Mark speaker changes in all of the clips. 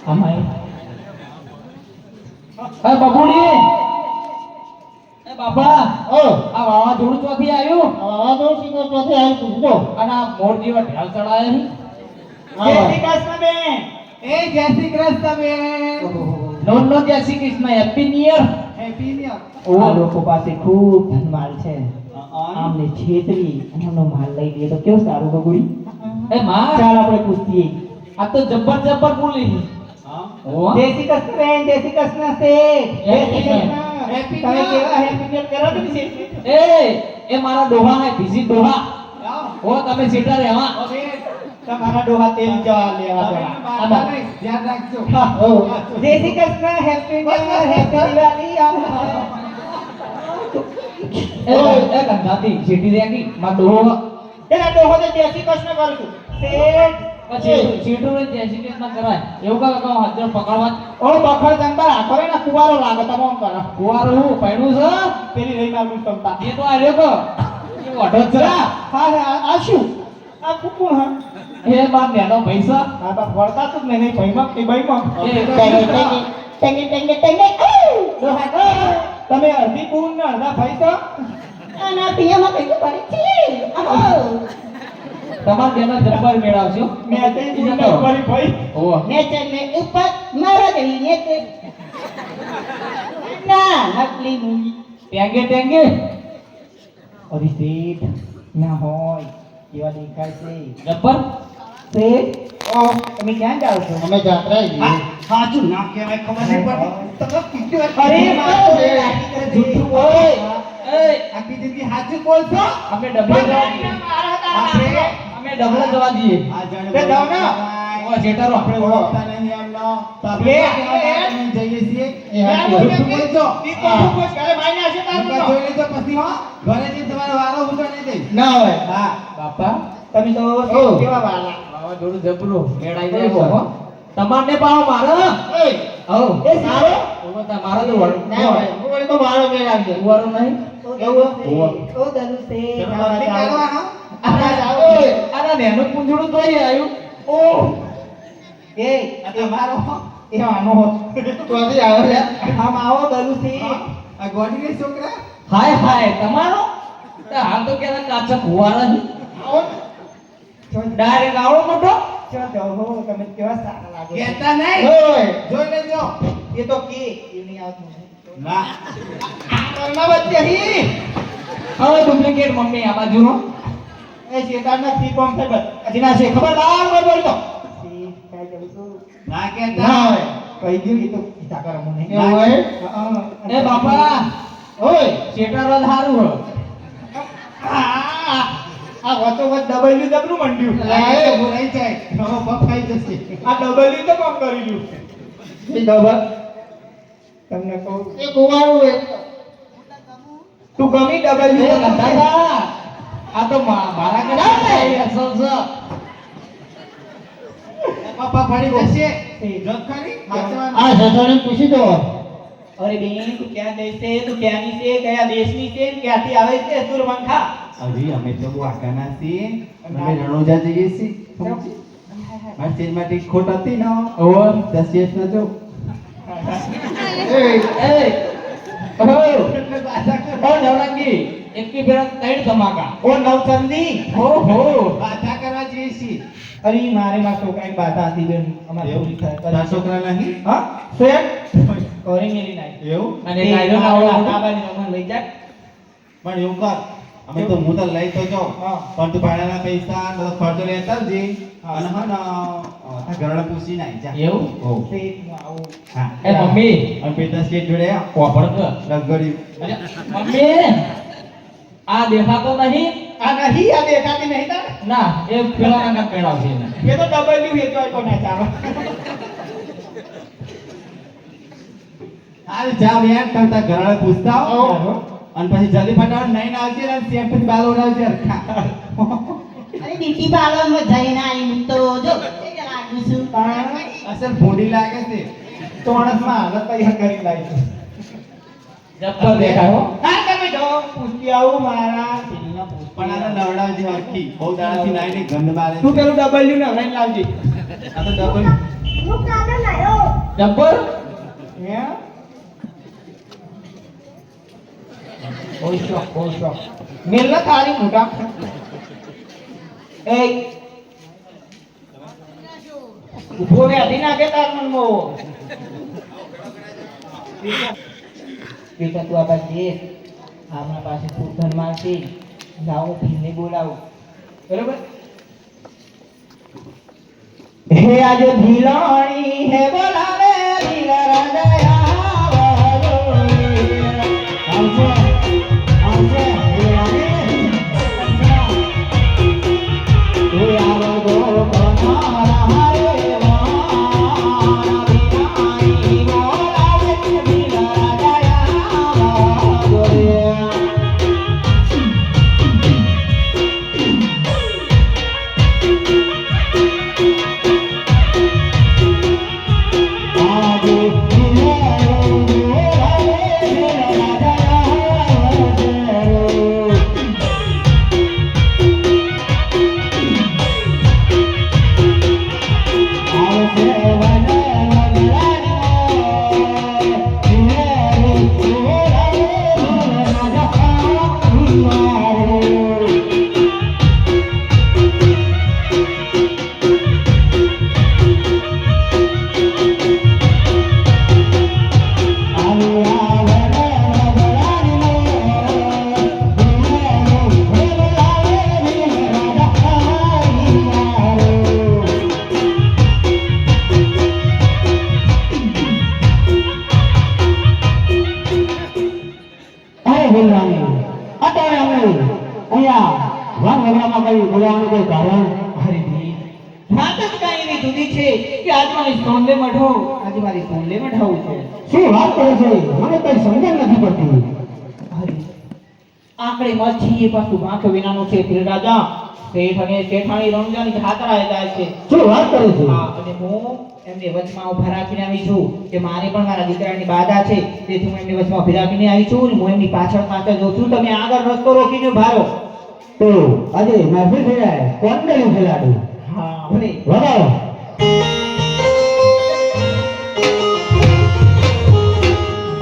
Speaker 1: એ બબુડી એ બાપા.
Speaker 2: ઓ
Speaker 1: આ વાવાઝોડું ચોથી આવ્યું?
Speaker 2: આ તો શીખો ચોથી આવી પૂછજો
Speaker 1: અને આ મોર જેવા ઢેલ ચડાયા
Speaker 2: જય શ્રી કૃષ્ણ બેન.
Speaker 3: એ જય શ્રી કૃષ્ણ બેન.
Speaker 1: નો નો જય Shri Krishna. Happy new year
Speaker 3: happy new
Speaker 4: આ લોકો પાસે ખૂબ ધનમાલ છે. આમને છેતરી અને એમનો માલ લઈ તો કેવું સારું બગુડી
Speaker 1: એ માં.
Speaker 4: ચાલ આપણે પૂછીએ.
Speaker 1: આ તો જબ્બર જબ્બર બોલી
Speaker 4: જય શ્રી કૃષ્ણ જય શ્રી કૃષ્ણ શેઠ જય શ્રી કૃષ્ણ
Speaker 3: Happy
Speaker 4: તમે કેવા હેપી ન્યુ કરો કે શેઠ
Speaker 1: એ એ મારા ડોહા હે બીજી ડોહા ઓ તમે સીટા રહેવા
Speaker 4: તમારા ડોહા તેલ જવા લેવા
Speaker 3: ધ્યાન રાખજો
Speaker 4: જય Shri Krishna happy new happy Diwali
Speaker 1: એ એ ગંગાતી સીટી રેકી માં ડોહો
Speaker 4: એના ડોહો તો જય શ્રી કૃષ્ણ કરું શેઠ
Speaker 1: પછી સીટું ને જય શ્રી કૃષ્ણ કરાય. એવું કા કહો હાજર પકડવા.
Speaker 4: ઓ બખર જંગલ આખો રે ના કુવારો લાગે તમે આમ કરો.
Speaker 1: કુવારો હું પૈણું છે?
Speaker 4: પેલી રહી મારું ક્ષમતા.
Speaker 1: એ તો આર્યો કો એ વઢો જ છે.
Speaker 4: હા હા આ શું? આ કુકુ હા.
Speaker 1: એ બાર નેનો પૈસા.
Speaker 4: આ બા વળતા તું જ નહીં ભાઈમાં કે ભાઈમાં ટેંગે ટેંગે ટેંગે ટેંગે ટેંગે તમે અડધી કુન ને અડધા ભાઈ છો
Speaker 5: આના પિયામાં કઈ પડી છે. આહો
Speaker 1: તમાર બેનો જબ્બર મેળવશો
Speaker 4: મેં તે ને ભાઈ.
Speaker 1: ઓ
Speaker 5: મે તે મે ઉપર મારા ને તે ના નકલી મૂવી.
Speaker 1: ટેંગે ટેંગે.
Speaker 4: શેઠ ના હોય. કેવા દેખાય છે?
Speaker 1: જબ્બર
Speaker 4: શેઠ ઓ તમે ક્યાં જાવ છો?
Speaker 2: અમે જાત્રા જઈએ.
Speaker 3: સાચું. ના કહેવાય ખબર નહીં પડતી. તમે કીધું
Speaker 4: અરે
Speaker 3: અરે
Speaker 4: મારો
Speaker 3: જૂઠું બોલે.
Speaker 1: એ
Speaker 3: આખી જિંદગી સાચું બોલશો?
Speaker 1: અમે ડબલ જવા
Speaker 3: આપણે
Speaker 1: અમે ડબલે જવા દઈએ.
Speaker 4: તે ને.
Speaker 1: ઓ શેઠારો
Speaker 3: આપણે ઓળો. નહીં એમનો. તો આપણે
Speaker 4: એ,
Speaker 3: ક્યાં
Speaker 4: એ,
Speaker 3: જઈએ છીએ.
Speaker 2: એ હાચું.
Speaker 3: જૂઠું
Speaker 4: ઈ તો ખૂબ ઘરે માયને હશે તારું તો.
Speaker 3: જોઈ લેજો પછી હો. ઘરે જઈને તમારો વારો ઊંચો નહીં થઈ
Speaker 2: ના હોય.
Speaker 3: હા.
Speaker 1: બાપા
Speaker 4: તમે તો કેવા વાલા?
Speaker 1: વાવાઝોડું જબરું મેળાઈ જાય હો. તમારને પાડો મારો.
Speaker 2: એ.
Speaker 1: હો
Speaker 4: એ સારો?
Speaker 1: ઓલો તમારો તો વળ.
Speaker 2: ના હોય હું તો મારો મેળ આવશે
Speaker 1: કુવારો નહીં?
Speaker 4: એવું ઓ
Speaker 1: આના નેનું પૂંજડું તોય આવ્યું
Speaker 4: ઓ એ
Speaker 3: તમારો
Speaker 4: એ આનો હોત.
Speaker 2: આજે આવે લે
Speaker 4: આમ આવો દલુસી
Speaker 3: આ ગોડીને છોકરા?
Speaker 1: હાય હાય તમારો? તે હાલ તો કેના કાચા કુવારા છે. ડાયરેક્ટ આવડો મોટો.
Speaker 4: તમે કેવા સારા લાગો
Speaker 3: કેતા નહીં. જોઈ લેજો
Speaker 4: એ તો કે એ નહીં આવતું.
Speaker 3: ના
Speaker 1: હવે ડુપ્લિકેટ મમ્મી આ બાજુ
Speaker 4: એ કોમ થાય બસ. હજી ના છે.
Speaker 3: ના
Speaker 2: ના. હોય.
Speaker 4: કહી દઉં એ તો કરો મને
Speaker 2: એવું હોય
Speaker 1: એ બાપા.
Speaker 2: ઓય.
Speaker 1: શેટારો સારું હો
Speaker 4: આ આ વચ્ચો વચ્ચ ડબલ્યુ જબરું મંડ્યું.
Speaker 3: લાગે ભૂલાઈ જાય. હવે બફાઈ જશે.
Speaker 4: આ ડબલ્યુ તો કામ કરી
Speaker 2: એ
Speaker 4: તમને કહું.
Speaker 2: એ કુવારું
Speaker 4: તું ગમી ડબલ્યુ
Speaker 1: દાદા આ તો મારા કરતા અસલ છે.
Speaker 3: પપ્પા ફરી જશે.
Speaker 2: આ સસરાને પૂછી દો.
Speaker 4: અરે બેન તું ક્યાં ગઈ છે? તું ક્યાંની છે? કયા દેશની છે? ક્યાંથી આવે છે? સુરવંખા
Speaker 3: અરે અમે તો વાકાના છીએ. અમે રણોજા જઈએ છીએ. મારી ચેન માટે ખોટ હતી ને દસ જો.
Speaker 2: એ
Speaker 1: એ. ઓહો. ઓ એકી ફેરા ત્રણ ધમાકા.
Speaker 4: ઓ નવચંદી!
Speaker 1: ઓહો
Speaker 3: બાધા કરવા જઈએ છીએ
Speaker 4: અરે મારે મારા છોકરાની બાધા હતી બેન. અમારે
Speaker 3: એવું?
Speaker 4: થાય.
Speaker 3: છોકરા નહીં?
Speaker 4: હા? શેઠ કરી મેલી નાખી
Speaker 3: એવું?
Speaker 1: અને નાયલો ના
Speaker 4: આ
Speaker 1: આવડો.
Speaker 4: બાજુ લઈ જાય
Speaker 3: પણ એવું કર. અમે તો હું તો લઈ તો જાઉં.
Speaker 4: હા.
Speaker 3: પણ તું ભાડાના પૈસા બધો ખર્ચો લેતા આવજે અને હા ના ઘરવાળા પૂછી નાઈ જા.
Speaker 1: એવું?
Speaker 3: હો
Speaker 4: હું આવું.
Speaker 3: હા.
Speaker 1: એ મમ્મી.
Speaker 3: અમે પેટા સ્ટેટ જોડે
Speaker 1: કોપર
Speaker 3: લગડી
Speaker 1: મમ્મી. આ દેખાતો નહીં.
Speaker 4: આ નહીં આ દેખાતી નહીં
Speaker 1: ના એ પેલા ના પેલા છે
Speaker 4: એ તો ડબલ્યુ એ તો ના ચાલો.
Speaker 3: હાલ જા યાર કરતા ઘરવાળા પૂછતા આવો. અને પછી જલ્દી ફટાફટ નહીં આવજે અને સેમ્પલથી બાલ ઉડાવજે
Speaker 5: અરે બ્યુટી પાર્લરમાં જઈને આવી તો જો લાગુ છું.
Speaker 3: અસલ ભૂંડી લાગે છે.
Speaker 4: ચોણસમાં હાલત તૈયાર કરી લાવી
Speaker 1: જબ્બર દેખાય હો.
Speaker 4: હા તમે જો. પૂછતી આવું મારા.
Speaker 3: પણ આને નવડાવજે હરખી બહુ દાડાથી નાઈ ગંધ મારે
Speaker 4: તું પેલું ડબલ્યુ ને લઈને લાવજે.
Speaker 3: આ તો ડબલ
Speaker 5: હું કાલે લાયો.
Speaker 1: જબ્બર
Speaker 4: હે?
Speaker 2: કોઈ શોખ કોઈ શોખ. મેલ ન તારી મોટા એ ઊભો રે અધી નાખે તાર મનમાં બેટા, તું આપણા દેશ આપણા પાસે ધનમાલ છે. લાવો ભીમને બોલાવો. બરોબર? હે આજે ભીલાણી હે બોલાવે અરે
Speaker 4: ભઈ વાત જ કાંઈ એવી જુદી છે કે આજ મારી સોંદે મઢો આજે મારી સોંદે મઢાવું છે.
Speaker 3: શું વાત કરે છે? મને કઈ સમજણ નથી પડતી.
Speaker 4: અરે આંકડે મચ્છી એ પાછું વાંક વિનાનો છે ભીલ રાજા. શેઠ અને શેઠાણી રણજાની ખાતરા જાય છે.
Speaker 3: શું વાત કરે છે?
Speaker 4: હા અને હું એમને વચમાં ઊભા રાખીને આવી છું કે મારે પણ મારા દીકરાની બાધા છે. તેથી હું એમને વચમાં ઊભી રાખીને આવી છું અને હું એમની પાછળ પાછળ જોઉં છું. તમે આગળ રસ્તો રોકીને ભારો.
Speaker 3: તો આજે મહેફિલ થઈ જાય કોણ કર્યું ખેલાડી
Speaker 4: હા ભલે
Speaker 3: વગાડો.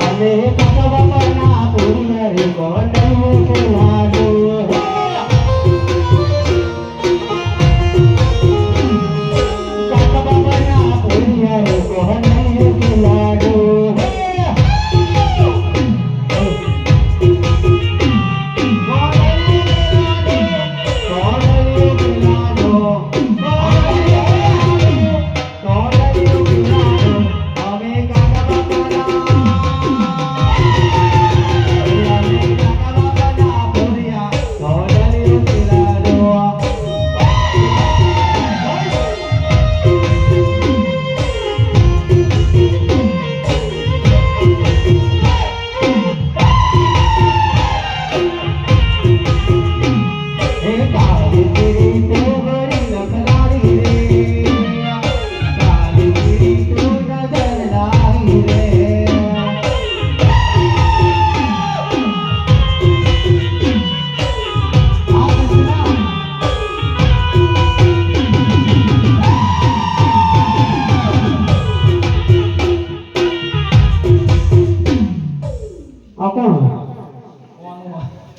Speaker 3: અરે બાપા ના પૂરી રે કોણ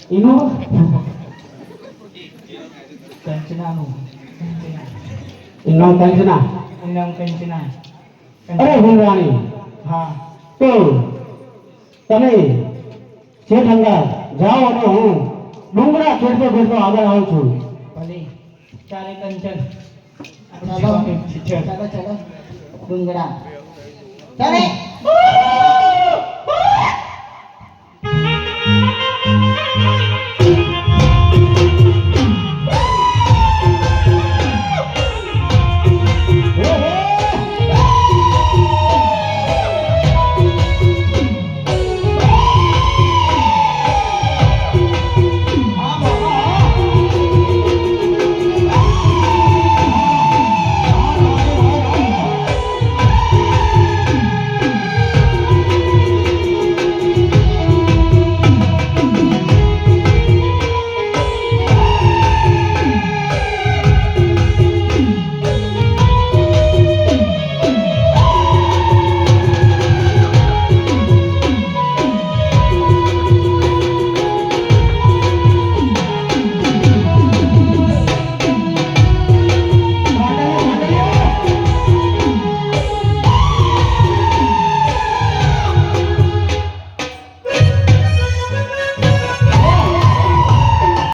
Speaker 3: એનું?
Speaker 4: કંચનાનું.
Speaker 3: એનું કંચના?
Speaker 4: નામ કંચના.
Speaker 3: અરે ભૂલવાણી
Speaker 4: હા.
Speaker 3: તો તમે શેઠ અંગાર જાઓ અને હું ડુંગરા ખેડતો ખેડતો આગળ આવું છું.
Speaker 4: ભલે. ચાલે કંચન.
Speaker 2: ચાલો ચાલો ચાલો. ડુંગરા
Speaker 4: ચાલે